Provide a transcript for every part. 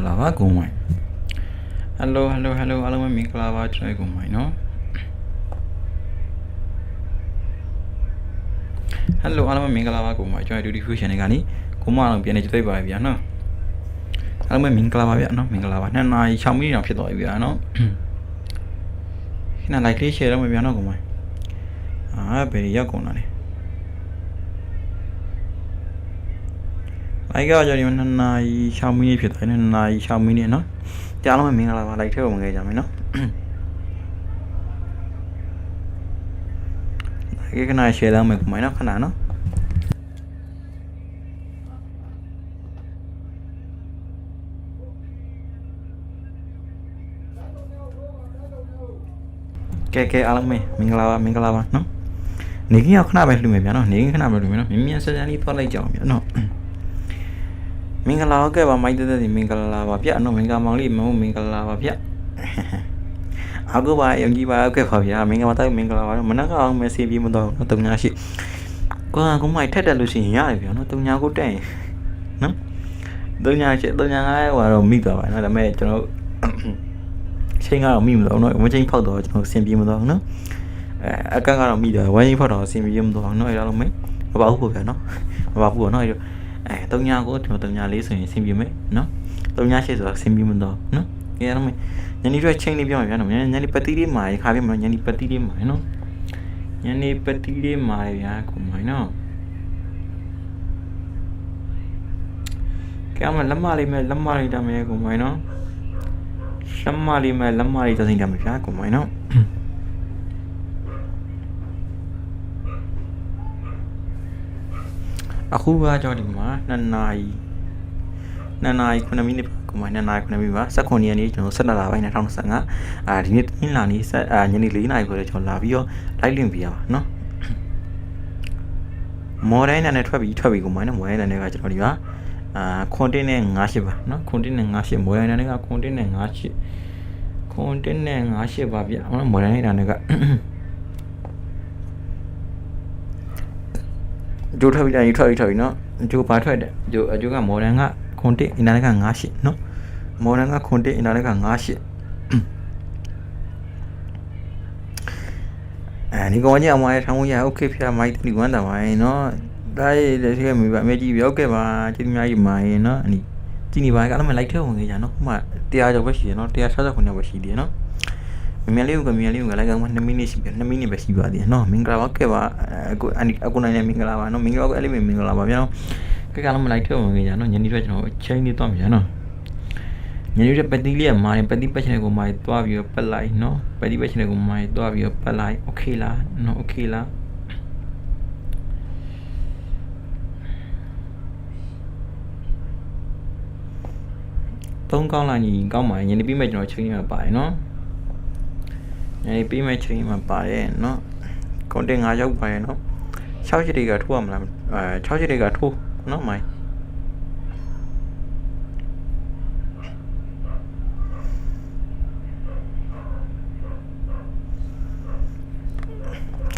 ္ဂလာပါကိုမိုင်ဟယ်လိုဟယ်လိုဟယ်လိုအားလုံးပဲမင်္ဂလာပါကျွန်တော်ကိုမိုင်နော်ဟယ်လိုအားလုံးပဲမင်္ဂလာပါကိုမိုင်ကျွန်တော် Duty Fusion ကနေကနေကိုမအောင်ပြန်နေကြွေးပါဗျာနော်အားလုံးပဲမင်္ဂလာပါဗျာနော်မင်္ဂလာပါနှစ်နာရီ6မိနစ်တောင်ဖြစ်သွားပြီဗျာနော်ခဏ like လေး share တော့မယ်ဗျာနော်ကိုမိုင်အာဘယ်ရောက်ကုန်တာလဲ လိုက်ကြကြဒီမှာ2နာရီ6မိနစ်ဖြစ်သွားတယ်2နာရီ6မိနစ်เนาะကြားလုံးမင်္ဂလာပါလိုက်ထဲဝင်ခဲ့ကြမယ်เนาะလိုက်ခဏ share လုပ်မယ်ကိုမိုင်းเนาะခဏเนาะကဲကဲအားလုံးမင်္ဂလာပါမင်္ဂလာပါเนาะနေကင်းရောက်ခဏပဲလှူမယ်ဗျာเนาะနေကင်းခဏပဲလှူမယ်เนาะမြင်မြန်ဆန်ဆန်လေးသွားလိုက်ကြအောင်ဗျာเนาะ မင်္ဂလာဟုတ်ကဲ့ပါမိုက်တဲ့တဲ့မင်္ဂလာပါဗျနော်မင်္ဂလာမောင်လေးမဟုတ်မင်္ဂလာပါဗျအခုပါယုံကြည်ပါဟုတ်ကဲ့ပါဗျာမင်္ဂလာတိုက်မင်္ဂလာပါမနက်ကောင်မစီပြီးမတော့တုံညာရှိကိုကကိုမိုက်ထက်တက်လို့ရှိရင်ရတယ်ဗျာနော်တုံညာကိုတက်ရင်နော်တုံညာရှိတုံညာငါးဟိုတော့မိသွားပါနော်ဒါပေမဲ့ကျွန်တော်ချိန်ကတော့မိမလို့နော်ဝင်းချင်းဖောက်တော့ကျွန်တော်ဆင်ပြေမတော့နော်အဲအကန့်ကတော့မိတယ်ဝင်းချင်းဖောက်တော့ဆင်ပြေမတော့နော်အဲ့ဒါလုံးမမပါဘူးပေါ့ဗျာနော်မပါဘူးပေါ့နော်အဲ့ အဲ3ညကိုကျွန်တော်3ညလေးဆိုရင်ဆင်ပြေမယ်နော်3ညရှိဆိုတော့ဆင်ပြေမတော့နော်ကြရမယ်ညနေရွက်ချင်းလေးပြောရအောင်ညနေပတိလေးမှာခါပြမလို့ညနေပတိလေးမှာနော်ညနေပတိလေးမှာဗျာကိုမိုင်းနော်ကဲမလက်မလေးမဲ့လက်မလေးတမယ်ကိုမိုင်းနော်လက်မလေးမဲ့လက်မလေးတစိမ့်တမယ်ဗျာကိုမိုင်းနော် အခုကကြောင့်ဒီမှာ2နာရီ2နာရီ9မိနစ်ကမှ2နာရီ9မိနစ်ပါ19ရက်နေ့ကျွန်တော်17လပိုင်း2025အာဒီနေ့တင်းလာနေ့ဆက်အာညနေ4နာရီခွဲတော့ကျွန်တော်လာပြီးတော့ live link ပေးရပါနော်မော်ဒိုင်းနဲ့ထွက်ပြီးထွက်ပြီးကိုမှနော်မော်ဒိုင်းနဲ့ကကျွန်တော်ဒီမှာအာခွန်တင်းနဲ့58ပါနော်ခွန်တင်းနဲ့58မော်ဒိုင်းနဲ့ကခွန်တင်းနဲ့58ခွန်တင်းနဲ့58ပါဗျအော်မော်ဒိုင်းနဲ့က ဂျိုးထွက်ပြီးတိုင်းထွက်ပြီးထွက်ပြီးနော်ဂျိုးဘာထွက်တယ်ဂျိုးအဂျိုးကမော်ဒန်ကခွန်တစ်အင်တာနက်က98နော်မော်ဒန်ကခွန်တစ်အင်တာနက်က98အဲဒီကောင်ကြီးအမရဲ့ထောင်းရโอเคဖျားမိုက်ဒီကွမ်းတာပါရင်နော်ဒါရေးလက်ရှိမိဘအမေကြီးပြောခဲ့ပါကျေးဇူးများကြီးမာရင်နော်အနီကြည့်နေပါကလည်းမလိုက်ထဲဝင်ကြနော်ခုမှတရားကျော်ပဲရှိတယ်နော်169ပဲရှိတယ်နော် မမြန်လေးကမြန်လေးကလည်းကောင်2မိနစ်ရှိပြီ2မိနစ်ပဲရှိပါသေးတယ်နော်မင်္ဂလာပါခဲ့ပါအခုအခုနိုင်နေမင်္ဂလာပါနော်မင်္ဂလာပါအဲ့လိုမင်္ဂလာပါဗျာနော်ကဲကလည်းမလိုက်ထဲဝင်ကြနော်ညနေတော့ကျွန်တော်ချိန်နေတော့မြန်နော်ညနေတော့ပတိလေးကမာရင်ပတိပတ်ချင်ကိုမာသွားပြီးတော့ပတ်လိုက်နော်ပတိပတ်ချင်ကိုမာသွားပြီးတော့ပတ်လိုက်โอเคလားနော်โอเคလားသုံးကောင်းလာညီကောင်းပါရင်ညနေပြီးမှကျွန်တော်ချိန်နေမှာပါတယ်နော် ညနေပြီးမှချိန်မှာပါတယ်နော်ကွန်တင်5ရောက်ပါတယ်နော်6ချက်တွေကထိုးရမလားအဲ6ချက်တွေကထိုးနော်မိုင်း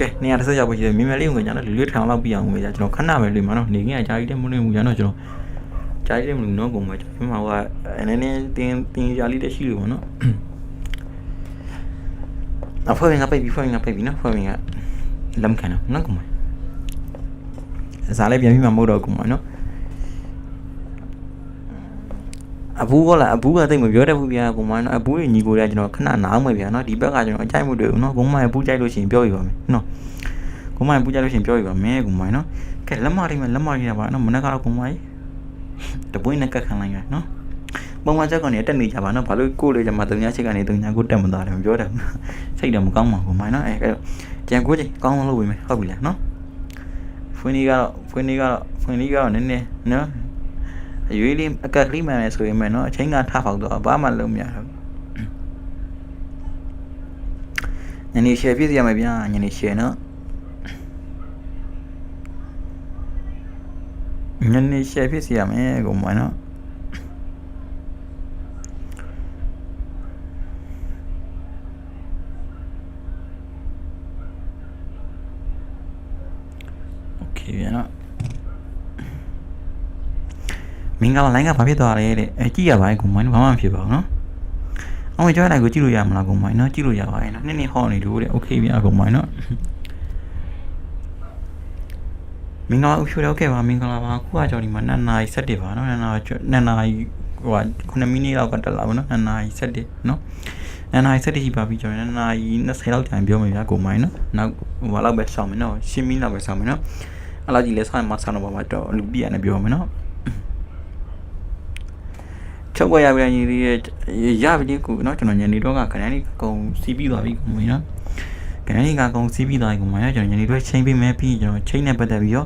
ကဲနေရာတစ်စက်ရောက်ပြီမြင်မြလေးဝင်ကြတော့လူလေးထောင်လောက်ပြအောင်ဝင်ကြကျွန်တော်ခဏပဲလွေမှာနော်နေကင်အကြာကြီးတည်းမလွေဘူးကြတော့ကျွန်တော်ကြာကြီးတည်းမလွေနော်ကုန်မှာကျွန်တော်ကအနေနဲ့တင်းတင်းကြာလေးတည်းရှိလို့ပေါ့နော် အဖွင့်ငါပိတ်ပြီးဖွင့်ငါပိတ်ပြီးနော်ဖွင့်ငါလမ်းခံတော့နော်ကုန်မှာဇာလေးပြန်ပြီးမှမဟုတ်တော့ကုန်မှာနော်အဘူးကလည်းအဘူးကတိတ်မပြောတတ်ဘူးဗျာကိုမနော်အဘူးရဲ့ညီကိုတွေကကျွန်တော်ခဏနားမယ်ဗျာနော်ဒီဘက်ကကျွန်တော်အကြိုက်မှုတွေနော်ကိုမရဲ့ဘူးကြိုက်လို့ရှိရင်ပြောပြပါမယ်နော်ကိုမရဲ့ဘူးကြိုက်လို့ရှိရင်ပြောပြပါမယ်ကိုမနော်ကဲလက်မလေးမလက်မလေးရပါနော်မနေ့ကတော့ကိုမရဲ့တပွင့်နဲ့ကတ်ခံလိုက်ရနော် ပုံမှန်ချက်ကနေတက်နေကြပါနော်ဘာလို့ကိုလေးကြမှာတုံညာချက်ကနေတုံညာကိုတက်မသွားတယ်မပြောတယ်စိတ်တော့မကောင်းပါဘူးမိုင်းနော်အဲကြံကိုချင်းကောင်းလို့ဝင်မယ်ဟုတ်ပြီလားနော်ဖွင့်နေကတော့ဖွင့်နေကတော့ဖွင့်နေကတော့နည်းနည်းနော်အရွေးလေးအကက်ကလေးမှန်လဲဆိုရင်မယ်နော်အချိန်ကထားဖောက်တော့ဘာမှလုံးမရတော့ညနေ share ပြည့်စရမယ်ဗျာညနေ share နော်ညနေ share ပြည့်စရမယ်ကိုမနော် โอเคဗျာနော် မင်္ဂလာလိုင်းကဘာဖြစ်သွားလဲတဲ့အဲကြည့်ရပါရဲ့ကိုမိုင်းဘာမှမဖြစ်ပါဘူးနော်အောင်မကြောက်လိုက်ကိုကြည့်လို့ရမလားကိုမိုင်းနော်ကြည့်လို့ရပါရဲ့နော်နည်းနည်းဟောနေလို့တဲ့โอเคဗျာကိုမိုင်းနော်မင်္ဂလာဥဖြူတော့ခဲ့ပါမင်္ဂလာပါခုကကြော်ဒီမှာ2နာရီ7ပါနော်2နာရီ2နာရီဟိုဟာ9မိနစ်လောက်ကတက်လာပါနော်2နာရီ7နော်2နာရီ7ရှိပါပြီကျွန်တော်2နာရီ20လောက်ကြာရင်ပြောမယ်ဗျာကိုမိုင်းနော်နောက်ဟိုလောက်ပဲစောင့်မယ်နော်10မိနစ်လောက်ပဲစောင့်မယ်နော် အဲ့လောက်ကြီးလဲဆိုင်မှာဆောင်းတော့ပါမှာတော့လူပြရနေပြောမယ်နော်ချုပ်ွက်ရပြန်ရည်ရည်ရပြီကိုနော်ကျွန်တော်ညနေတော့ကခဏလေးကုံစီးပြီးသွားပြီကိုမင်းနော်ခဏလေးကကုံစီးပြီးသွားပြီကိုမင်းနော်ကျွန်တော်ညနေတော့ချိန်ပြီးမယ်ပြီးကျွန်တော်ချိန်နဲ့ပတ်သက်ပြီးရော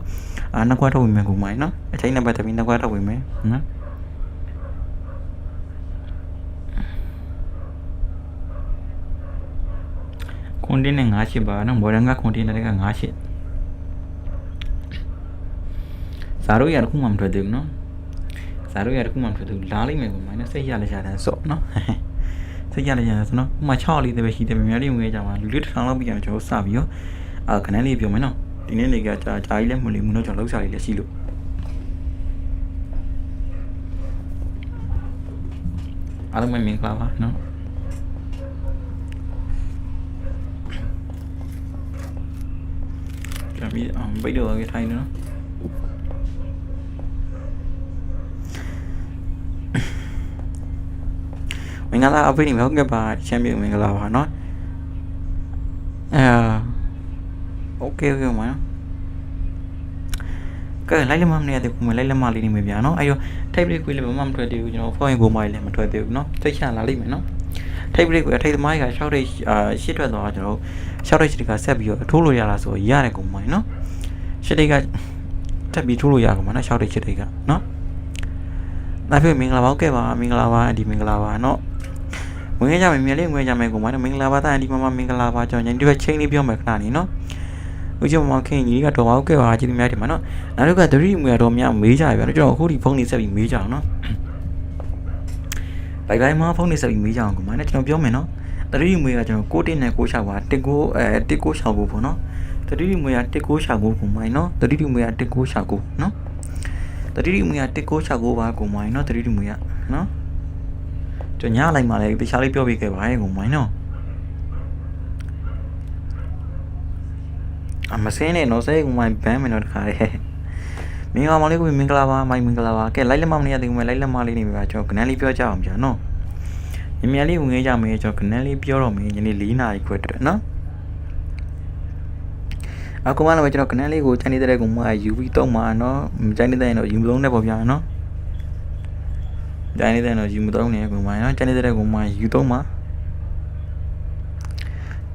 အာနှစ်ခွက်ထုတ်ဝင်မယ်ကိုမင်းနော်အချိန်နဲ့ပတ်သက်ပြီးနှစ်ခွက်ထုတ်ဝင်မယ်နော်ကွန်တင်းနဲ့9ရှစ်ပါနော်မော်ဒန်ကကွန်တင်းနဲ့က9ရှစ် ဇာတို့ရတခုမှမထွက်သေးဘူးနော်ဇာတို့ရတခုမှမဖြစ်ဘူးလာလိုက်မယ်ကိုမိုင်းနဲ့စိတ်ရလက်ရတဲ့စော့နော်စိတ်ရလက်ရတဲ့ဆိုတော့ဥမာ6လေးတည်းပဲရှိတယ်မြန်လေးဝင်ကြမှာလူလေးတစ်ထောင်လောက်ပြီးရင်ကျွန်တော်စပြီးတော့အာခဏလေးပြောမယ်နော်ဒီနေ့နေကကြာကြာကြီးလည်းမလီဘူးနော်ကျွန်တော်လောက်စားလေးလည်းရှိလို့အားလုံးပဲမင်္ဂလာပါနော်ကြမ်းပြီးအောင်ဘိတ်တော့ရထိုင်နော် င်္ဂလာအဖိနေမဟုတ်ကဲ့ပါချမ်းမြေမင်္ဂလာပါเนาะအဲโอเคโอเคမနော်ကဲလိုက်လက်မမနေရတဲ့ကိုမလိုက်လက်မလေးနေမယ်ဗျာเนาะအဲ့ရော type လေးကိုလည်းမမထွက်သေးဘူးကျွန်တော် phone ကိုမိုင်းလည်းမထွက်သေးဘူးเนาะသိချလာလိမ့်မယ်เนาะ type လေးကိုအထိတ်သမားကြီးကရှောက်တဲ့အာရှစ်ထွက်သွားကျွန်တော်ရှောက်တဲ့ရှစ်ကဆက်ပြီးတော့ထိုးလို့ရလားဆိုရတယ်ကိုမိုင်းเนาะရှစ်တိတ်ကတက်ပြီးထိုးလို့ရကောင်မနော်ရှောက်တဲ့ရှစ်တိတ်ကเนาะဒါဖြစ်မင်္ဂလာပါဟုတ်ကဲ့ပါမင်္ဂလာပါအဒီမင်္ဂလာပါเนาะ ဝင်ခဲ့ကြမယ်မြန်လေးဝင်ကြမယ်ကိုမနော်မင်္ဂလာပါတာဒီမမမင်္ဂလာပါကြောင့်ညဒီဘက်ချင်းလေးပြောမယ်ခဏနေနော်ဦးကျော်မမခင်ကြီးကတော့ဟုတ်ကဲ့ပါကြည့်လို့များတယ်မနော်နောက်တစ်ခါသတိမွေတော့များမေးကြရပြန်ကျွန်တော်အခုဒီဖုန်းနေဆက်ပြီးမေးကြအောင်နော်ဘိုင်ဘိုင်မှာဖုန်းနေဆက်ပြီးမေးကြအောင်ကိုမနော်ကျွန်တော်ပြောမယ်နော်သတိမွေကကျွန်တော်6တင်းနဲ့6ချောက်ပါတစ်ကိုအဲတစ်ကိုချောက်ကိုပေါ့နော်သတိမွေကတစ်ကိုချောက်ကိုကိုမိုင်းနော်သတိမွေကတစ်ကိုချောက်ကိုနော်သတိမွေကတစ်ကိုချောက်ကိုပါကိုမိုင်းနော်သတိမွေကနော် ကျွန်ညလိုက်မှလည်းတခြားလေးပြောပြခဲ့ပါရဲ့ကိုမိုင်းနော်အမစင်းနဲ့နော်ဆဲကိုမိုင်းဘမ်းမယ်နော်တခါလေမင်္ဂလာပါလေးကိုမင်္ဂလာပါမိုင်းမင်္ဂလာပါကဲလိုက်လက်မမနေရသေးဘူးမယ်လိုက်လက်မလေးနေပြီပါကျွန်တော်ကနန်းလေးပြောကြအောင်ဗျာနော်မြင်မြန်လေးဝင်ခဲ့ကြမယ်ကျွန်တော်ကနန်းလေးပြောတော့မယ်ညနေ၄နာရီခွဲတက်နော်အခုမှလည်းကျွန်တော်ကနန်းလေးကိုချန်နေတဲ့ကောင်မယူပြီးတော့မှာနော်မချန်နေတဲ့ရင်တော့ယူမလုံးနဲ့ပေါ့ဗျာနော် ကျန်နေတဲ့တော့ယူမတော့နေကောင်မနော်ကျန်နေတဲ့ကောင်မယူတော့မှာ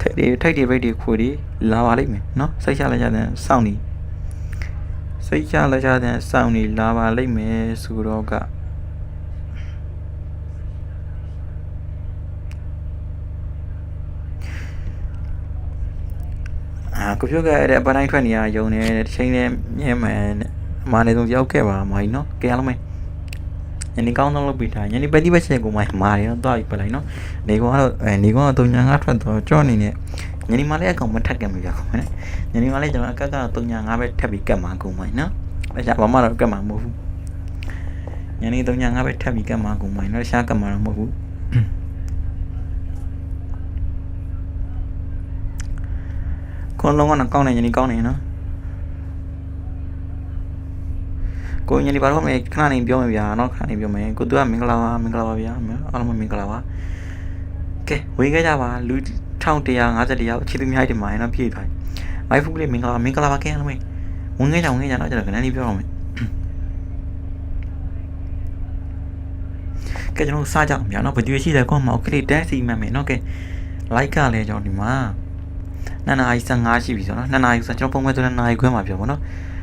ထိုက်တွေထိုက်တွေဘိတ်တွေခွေတွေလာပါလိမ့်မယ်နော်စိတ်ချလိုက်ကြတဲ့စောင့်နေစိတ်ချလိုက်ကြတဲ့စောင့်နေလာပါလိမ့်မယ်ဆိုတော့ကအာကိုပြောခဲ့တဲ့အပန်းတိုင်းထွက်နေရယုံနေတစ်ချိန်နဲ့မြဲမှန်မာနေဆုံးရောက်ခဲ့ပါမိုင်းနော်ကဲအားလုံးပဲ ညနေကောင်းတော့လုပ်ပြီးထားညနေပတိပတ်ချက်ကိုမှမာရတော့တွားပြီးပလိုက်နော်နေကောင်ကတော့အဲနေကောင်ကတုံညာငါထွက်တော့ကြော့နေနဲ့ညနေမှလည်းအကောင်မထက်ကံမပြကောင်မနဲ့ညနေမှလည်းကျွန်တော်အကကတော့တုံညာငါပဲထပ်ပြီးကတ်မှာကုန်မိုင်းနော်အဲ့ဒါဘာမှတော့ကတ်မှာမဟုတ်ဘူးညနေတုံညာငါပဲထပ်ပြီးကတ်မှာကုန်မိုင်းနော်ရှားကတ်မှာတော့မဟုတ်ဘူးခွန်လုံးကတော့ကောင်းနေညနေကောင်းနေနော် ကိုညနေပါတော့မယ်ခဏနေပြောမယ်ဗျာနော်ခဏနေပြောမယ်ကိုသူကမင်္ဂလာပါမင်္ဂလာပါဗျာအားလုံးမင်္ဂလာပါကဲဝင်ခဲ့ကြပါလူ1150ယောက်ချစ်သူများတင်ပါရင်တော့ပြည့်သွားပြီမိုက်ဖူးလေးမင်္ဂလာမင်္ဂလာပါကဲအားလုံးဝင်ခဲ့ကြဝင်ခဲ့ကြတော့ကျွန်တော်ခဏလေးပြောတော့မယ်ကဲကျွန်တော်စားကြအောင်ဗျာနော်ဘယ်သူရှိလဲကောမောက်ကလေးတန်းစီမှတ်မယ်နော်ကဲ like ကလည်းကျွန်တော်ဒီမှာနှစ်နာရီ15ရှိပြီဆိုတော့နှစ်နာရီဆိုကျွန်တော်ပုံမှန်ဆိုနှစ်နာရီခွဲမှာပြောပါတော့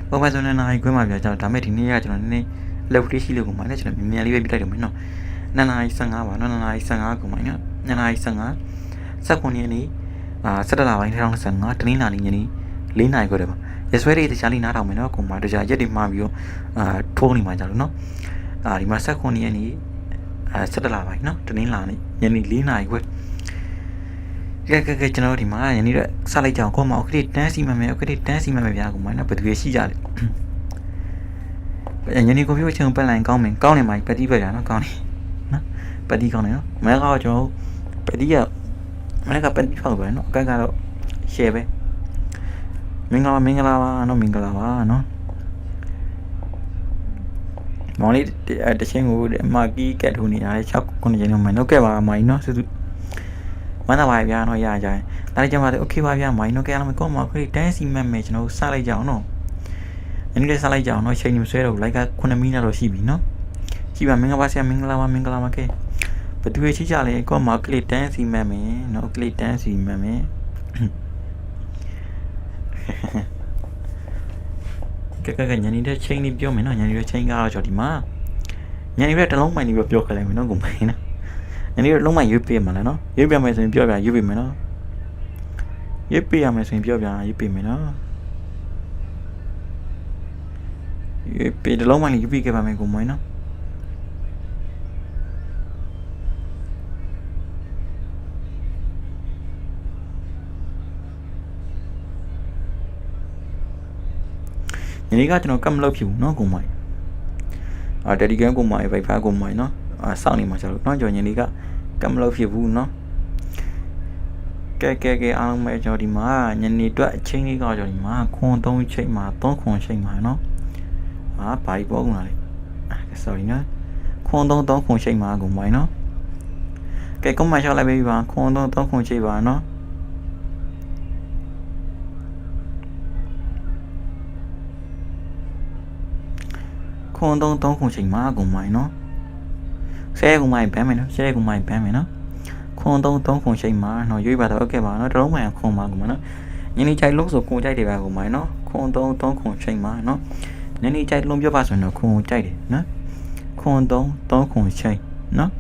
ပုံမှန်ဆိုနေနာရီခွဲမှာပြောကြတော့ဒါမဲ့ဒီနေ့ကကျွန်တော်နည်းနည်း level လေးရှိလို့ကိုမှလည်းကျွန်တော်မြန်မြန်လေးပဲပြလိုက်တော့မယ်နော်2နာရီ15ပါနော်2နာရီ15ကိုမှနော်2နာရီ15 19ရက်နေ့အာ17လပိုင်း2025တနင်္လာနေ့ညနေ4နာရီခွဲတယ်ပါရဆွဲလေးတခြားလေးနားထောင်မယ်နော်ကိုမှတခြားရက်တွေမှာပြီးတော့အာထိုးနေမှာကြလို့နော်အာဒီမှာ19ရက်နေ့အာ17လပိုင်းနော်တနင်္လာနေ့ညနေ4နာရီခွဲ ကဲကဲကဲကျွန်တော်တို့ဒီမှာယနေ့တော့စလိုက်ကြအောင်ကိုမအော်ခရစ်တန်းစီမှမယ်အော်ခရစ်တန်းစီမှမယ်ဗျာကိုမနော်ဘယ်သူရရှိကြလဲညနေကိုပြောချင်ပတ်လိုက်ကောင်းမယ်ကောင်းနေမှာပတိပဲကြာနော်ကောင်းနေနော်ပတိကောင်းနေနော်မနေ့ကတော့ကျွန်တော်ပတိကမနေ့ကပတိဖောက်ပဲနော်အကက်ကတော့ share ပဲမင်္ဂလာမင်္ဂလာပါနော်မင်္ဂလာပါနော်မောင်လေးတချင်းကိုအမကီးကတ်ထိုးနေတာလေ6ခုနှစ်ချိန်တော့မနော်ကဲပါမိုင်းနော်စုစု မနာပါဗျာနော်ရကြရင်ဒါလည်းကျမတို့ okay ပါဗျာမိုင်းနော်ကဲအားလုံးကောင်းပါခွေတန်းစီမတ်မယ်ကျွန်တော်စလိုက်ကြအောင်နော်အနည်းလေးစလိုက်ကြအောင်နော်ချိန်နေမဆွဲတော့လိုက်က9မိနစ်တော့ရှိပြီနော်ရှိပါမင်္ဂလာပါဆရာမင်္ဂလာပါမင်္ဂလာပါကဲဘယ်သူရဲ့ချိကြလဲကောမကလစ်တန်းစီမတ်မယ်နော်ကလစ်တန်းစီမတ်မယ်ကဲကဲကဲညနေတဲ့ချိန်လေးပြောမယ်နော်ညနေတဲ့ချိန်ကတော့ကျွန်တော်ဒီမှာညနေတဲ့တစ်လုံးမိုင်လေးပြောပြောခလိုက်မယ်နော်ကိုမိုင်းနော် ညနေတဲ့လုံးမိုင်ရွေးပေးမှာလဲနော်ရွေးပြမယ်ဆိုရင်ပြောပြရွေးပေးမယ်နော်ရွေးပေးရမယ်ဆိုရင်ပြောပြရွေးပေးမယ်နော်ရွေးပေးတစ်လုံးမိုင်လေးရွေးပေးခဲ့ပါမယ်ကိုမိုင်းနော်ညနေကကျွန်တော်ကတ်မလုပ်ဖြစ်ဘူးနော်ကိုမိုင်းအာတယ်လီဂရမ်ကိုမိုင်း Wi-Fi ကိုမိုင်းနော်အာ စောင့်နေမှာကျတော့နော်ကျွန်တော်ညနေကကတ်မလုပ်ဖြစ်ဘူးနော်ကဲကဲကဲအားလုံးပဲကျွန်တော်ဒီမှာညနေအတွက်အချိန်လေးကကျွန်တော်ဒီမှာခွန်3ချိန်မှာ3ခွန်ချိန်မှာနော်ဟာဘာကြီးပေါ်ကုန်လာလေအာ sorry နော်ခွန်3 3ခွန်ချိန်မှာကိုမိုင်းနော်ကဲကွန်မန့်ရှောက်လိုက်ပေးပါခွန်3 3ခွန်ချိန်ပါနော်ခွန်သုံးသုံးခွန်ချိန်မှာအကုန်မိုင်းနော် ဆဲကုန်မိုင်းဘမ်းမယ်နော်ဆဲကုန်မိုင်းဘမ်းမယ်နော်ခွန်သုံးသုံးခွန်ချိန်မှာနော်ရွေးပါတော့ဟုတ်ကဲ့ပါနော်တလုံးမိုင်ခွန်ပါကုန်မှာနော်ညနေကြိုက်လို့ဆိုခွန်ကြိုက်တယ်ပါကုန်မိုင်းနော်ခွန်သုံးသုံးခွန်ချိန်မှာနော်ညနေကြိုက်လုံးပြောပါဆိုရင်တော့ခွန်ကြိုက်တယ်နော်ခွန်သုံးသုံးခွန်ချိန်နော်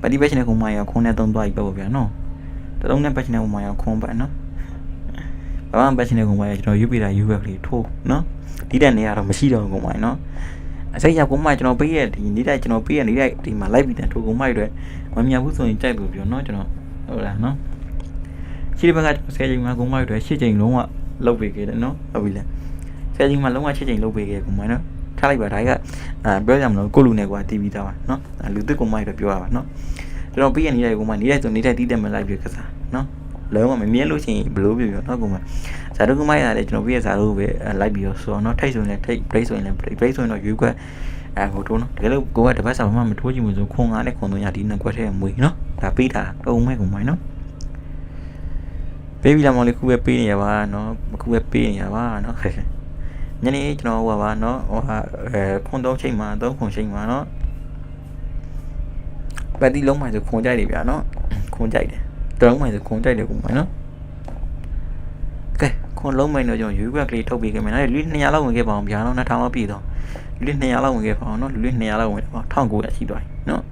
ပฏิပတ်ရှင်တဲ့ခွန်မိုင်းရခွန်နဲ့သုံးသွားပြီပေါ့ဗျာနော်တလုံးနဲ့ပတ်ရှင်တဲ့ခွန်မိုင်းရခွန်ပါနော်ဘာမှပတ်ရှင်တဲ့ခွန်မိုင်းရကျွန်တော်ယူပြတာယူရကလေးထိုးနော်ဒီတဲ့နေရာတော့မရှိတော့ဘူးခွန်မိုင်းနော် အစိတ်ရောက်ကုန်းမိုက်ကျွန်တော်ပေးရဒီနေ့တိုင်းကျွန်တော်ပေးရနေ့တိုင်းဒီမှာလိုက်ပြီးတန်ထိုးကုန်းမိုက်တွေမမြတ်ဘူးဆိုရင်ကြိုက်လို့ပြောနော်ကျွန်တော်ဟုတ်လားနော်ရှိတဲ့ဘက်ကဆယ်ချိန်မှာကုန်းမိုက်တွေရှစ်ချိန်လုံးဝလုတ်ပေးခဲ့တယ်နော်ဟုတ်ပြီလားဆယ်ချိန်မှာလုံးဝရှစ်ချိန်လုတ်ပေးခဲ့ကုန်းမိုက်နော်ထားလိုက်ပါဒါကအာပြောကြမလို့ကိုလူနဲ့ကွာတီးပြီးသားပါနော်လူသစ်ကုန်းမိုက်တွေပြောရပါနော်ကျွန်တော်ပေးရနေ့တိုင်းကုန်းမိုက်နေ့တိုင်းဆိုနေ့တိုင်းတီးတယ်မလိုက်ပြကစားနော် လုံးဝမမြင်လို့ရှိရင်ဘလို့ပြောပြောနော်ကုန်းမိုက်ဇာတုကုန်းမိုက်ရတယ်ကျွန်တော်ပေးရဇာတုပဲလိုက်ပြီးတော့ဆိုတော့နော်ထိတ်ဆိုရင်လည်းထိတ် break ဆိုရင်လည်း break break ဆိုရင်တော့ရွေးခွက်အဲဟိုထိုးနော်တကယ်လို့ကိုကတပတ်စာမှမထိုးကြည့်ဘူးဆိုခွန်ငါနဲ့ခွန်သုံးရဒီနှစ်ခွက်ထဲမွေနော်ဒါပေးတာအုံမဲ့ကုန်းမိုက်နော်ပေးပြီးလာမလို့ခုပဲပေးနေရပါနော်ခုပဲပေးနေရပါနော်ညနေကျွန်တော်ဟိုပါနော်ဟိုဟာအဲခွန်သုံးချိန်မှာသုံးခွန်ချိန်မှာနော်ပတ်တိလုံးမှဆိုခွန်ကြိုက်တယ်ဗျာနော်ခွန်ကြိုက်တယ် တလုံးမှဆိုခွန်ကြိုက်တယ်ကုန်းမိုက်နော်ကဲခွန်လုံးမိုက်တော့ကျွန်တော်ရွေးခွက်ကလေးထုတ်ပေးခဲ့မယ်နော်လူ200လောက်ဝင်ခဲ့ပါအောင်ဗျာနော်2000လောက်ပြည့်တော့လူ200လောက်ဝင်ခဲ့ပါအောင်နော်လူ200လောက်ဝင်ပါ1900ရှိသွားပြီနော်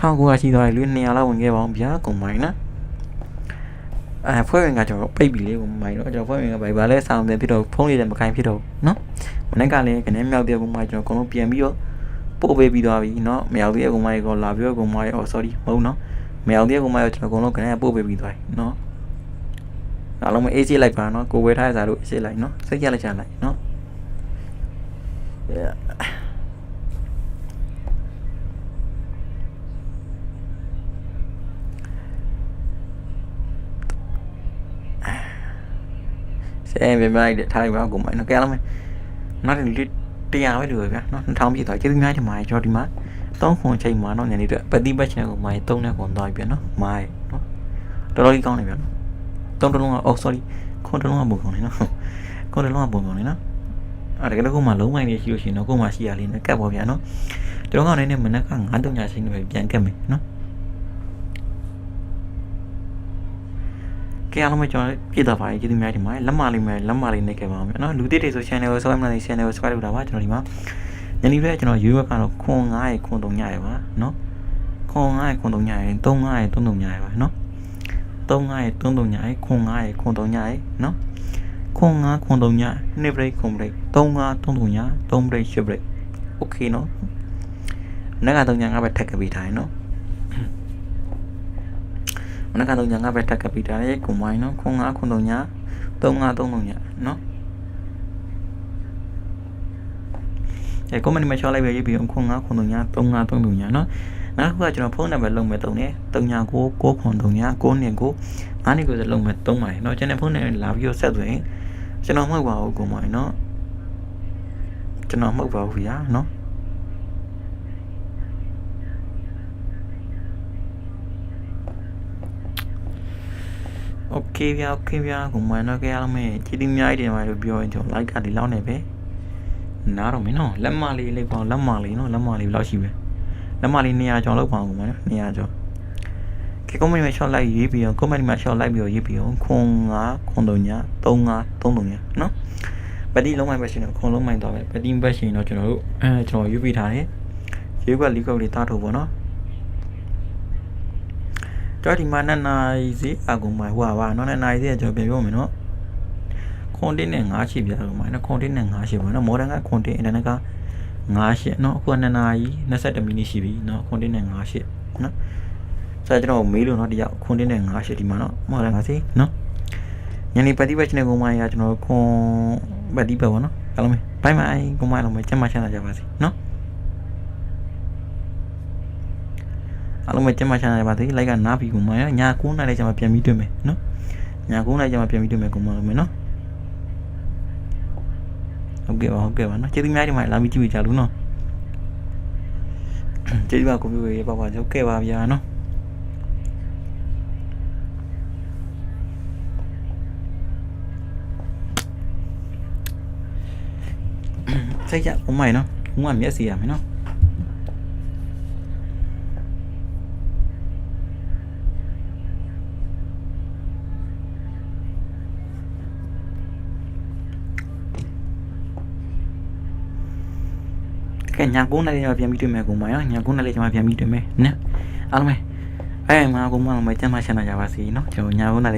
1900ရှိသွားပြီလူ200လောက်ဝင်ခဲ့ပါအောင်ဗျာကုန်းမိုက်နော်အဲဖွဲ့ဝင်ကကျွန်တော်ပိတ်ပြီလေကုန်းမိုက်တော့ကျွန်တော်ဖွဲ့ဝင်ကဘာလဲဆောင်းတယ်ဖြစ်တော့ဖုန်းလေးလည်းမခိုင်းဖြစ်တော့နော်မနေ့ကလည်းကနေမြောက်တဲ့ကုန်းမိုက်ကျွန်တော်အကုန်လုံးပြန်ပြီးတော့ပို့ပေးပြီးသွားပြီเนาะမရောက်သေးတဲ့ကုန်းမိုက်ကောလာပြီးတော့ကုန်းမိုက်အော် sorry မဟုတ်เนาะ mèo tiếp của mày nó con nó cái này bố về bình thoại nó. Đó là mình AC lại và nó cố với thay giả đội AC lại nó sách ra là trả lại nó. Yeah. sẽ em về mai để thay vào của mày, nó kéo lắm mày. Nó thì tia với được nó thông gì thoại chứ ngay thì mày cho đi mát. တောင်းခွန်ချိန်မှာနော်ညနေအတွက်ပတိပတ်ချန်ကိုမိုင်းသုံးနဲ့ခွန်သွားပြန်နော်မိုင်းနော်တော်တော်ကြီးကောင်းနေပြန်နော်သုံးတလုံးကအော် sorry ခွန်တလုံးကပုံကောင်းနေနော်ခွန်တလုံးကပုံကောင်းနေနော်အဲ့ဒါကတော့မှလုံးမိုင်းနေရှိလို့ရှိရင်တော့ကိုမှရှိရလေးနဲ့ကတ်ပေါ်ပြန်နော်ကျွန်တော်ကလည်းမနက်က9တုံညာချိန်တွေပြန်ကတ်မယ်နော်ကဲအားလုံးပဲကျွန်တော်ပြည့်တာပါတယ်ကျေးဇူးများတင်ပါတယ်လက်မလေးမယ်လက်မလေးနဲ့ကဲပါမယ်နော်လူတစ်တွေဆို channel ကို subscribe လုပ်နေ channel ကို subscribe လုပ်တာပါကျွန်တော်ဒီမှာ ညနေပဲကျွန်တော် YouTube ကတော့ခွန်9ရေခွန်3ညရေပါနော်ခွန်9ရေခွန်3ညရေ3 9ရေ3 3ညရေပါနော်3 9ရေ3 3ညရေခွန်9ရေခွန်3ညရေနော်ခွန်9ခွန်3ည2 break ခွန် break 3 9 3 3ည3 break 10 break okay နော်နက်က3ညငါပဲထက်ကပေးထားရင်နော်မနက်ကတော့ညာငါပဲတက်ကပီတာရဲ့ကွန်မိုင်းနော်ခွန်ငါခွန်တုံညာ3533ညာနော် အဲ comment မှာ short လိုက်ပဲရေးပြီးခွန်9ခွန်3ည3533ညနော်နောက်တစ်ခုကကျွန်တော်ဖုန်းနံပါတ်လုံးမဲ့တုံးတယ်39ကို6ခွန်3ည9နှစ်ကို9နှစ်ကိုစလုံးမဲ့3ပါတယ်နော်ကျွန်တော်ဖုန်းနံပါတ်လာပြီးတော့ဆက်သွရင်ကျွန်တော်မဟုတ်ပါဘူးကိုမိုင်နော်ကျွန်တော်မဟုတ်ပါဘူးဗျာနော် โอเคဗျာโอเคဗျာကိုမန်တော့ကြရအောင်မယ်ချီတီအများကြီးတင်ပါလို့ပြောရင်ကျွန်တော် like ကဒီလောက်နေပဲ နားတော့မင်းနော်လက်မလေးလေးပေါ့လက်မလေးနော်လက်မလေးဘယ်လောက်ရှိပဲလက်မလေး200ကျော်လောက်ပါအောင်ကိုမန်နော်200ကျော်ကဲ comment မှာ short like ရေးပြီးအောင် comment မှာ short like ပြီးတော့ရေးပြီးအောင်ခွန်9ခွန်3ည35 33ညနော်ပတိလုံးမိုင်းပဲရှင်တော့ခွန်လုံးမိုင်းတော့ပဲပတိဘက်ရှင်တော့ကျွန်တော်တို့အဲကျွန်တော်ရေးပြီးထားတယ်ရေးကွက်လီကောက်လေးတားထုတ်ပေါ့နော်တော့ဒီမှာနှစ်နာရီစီအကူမိုင်ဟွာပါနော်နှစ်နာရီစီကကျွန်တော်ပြန်ပြောမယ်နော် ခွန်တင်းနဲ့9ရှိပြတော့မိုင်နော်ခွန်တင်းနဲ့9ရှိပါနော်မော်ဒန်ကခွန်တင်းအင်တာနက်က9ရှိနော်အခုကနှစ်နာရီ22မိနစ်ရှိပြီနော်ခွန်တင်းနဲ့9ရှိနော်ဆိုတော့ကျွန်တော်မေးလို့နော်ဒီရောက်ခွန်တင်းနဲ့9ရှိဒီမှာနော်မော်ဒန်ကစီနော်ညနေပฏิပတ်ချနေကောင်မရကျွန်တော်ခွန်ပฏิပတ်ပါနော်အားလုံးပဲဘိုင်ဘိုင်ကောင်မလုံးပဲကျမ်းမချမ်းသာကြပါစေနော်အားလုံးပဲကျမချမ်းသာပါသေးလိုက်ကနားပြီကိုမရညာ9နိုင်လိုက်ကျမပြန်ပြီးတွေ့မယ်နော်ညာ9နိုင်ကျမပြန်ပြီးတွေ့မယ်ကိုမလို့မယ်နော်ဟုတ်ကဲ့ပါဟုတ်ကဲ့ပါနော် ကျေးဇူးများဒီမှာလာပြီးကြည့်ကြလို့နော်ကျေးဇူးပါကိုမျိုးရေပါပါဟုတ်ကဲ့ပါဗျာနော်စိတ်ကြဘုံမိုင်နော်ဘုံကမျက်စီ ကဲညာ9နှစ်လေးတော့ပြန်ပြီးတွေ့မယ်ကိုမနော်ညာ9နှစ်လေးကျွန်မပြန်ပြီးတွေ့မယ်နော်အားလုံးပဲအဲမှာကိုမအောင်မကျမ်းမရှင်းလာကြပါစေနော်ကျွန်တော်ညာ9နှစ်လေး